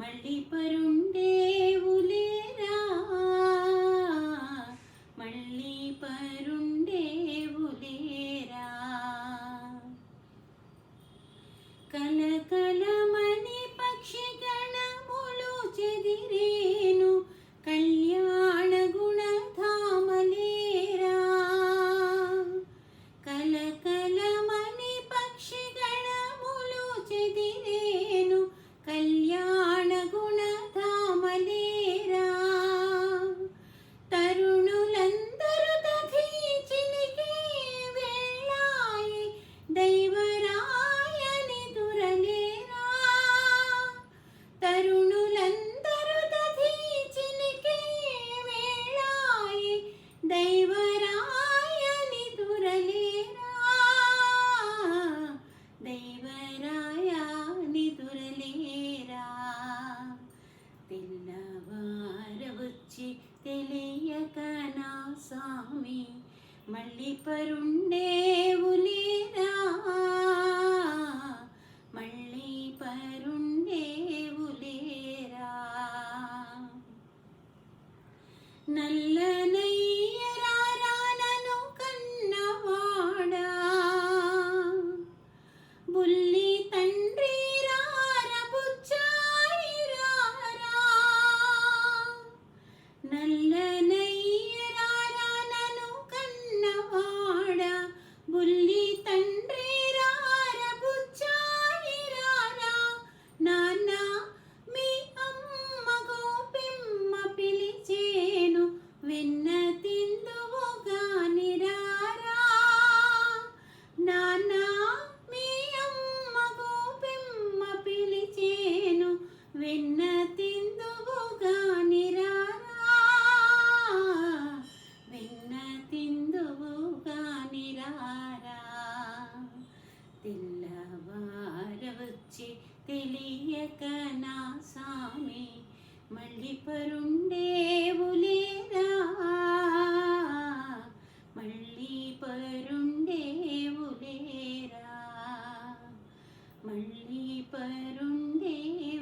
మళ్ళీ పరుండేవులేరా మళ్ళీ పరుండేవులేరా మళ్ళీ ఉలిరా మళ్ళీ పరుండేవులేరా నల్లనై நல்ல నా సామి మళ్ళీ పరుండేవులేరా మళ్ళీ పరుండేవులేరా మళ్ళీ పరుండేవులేరా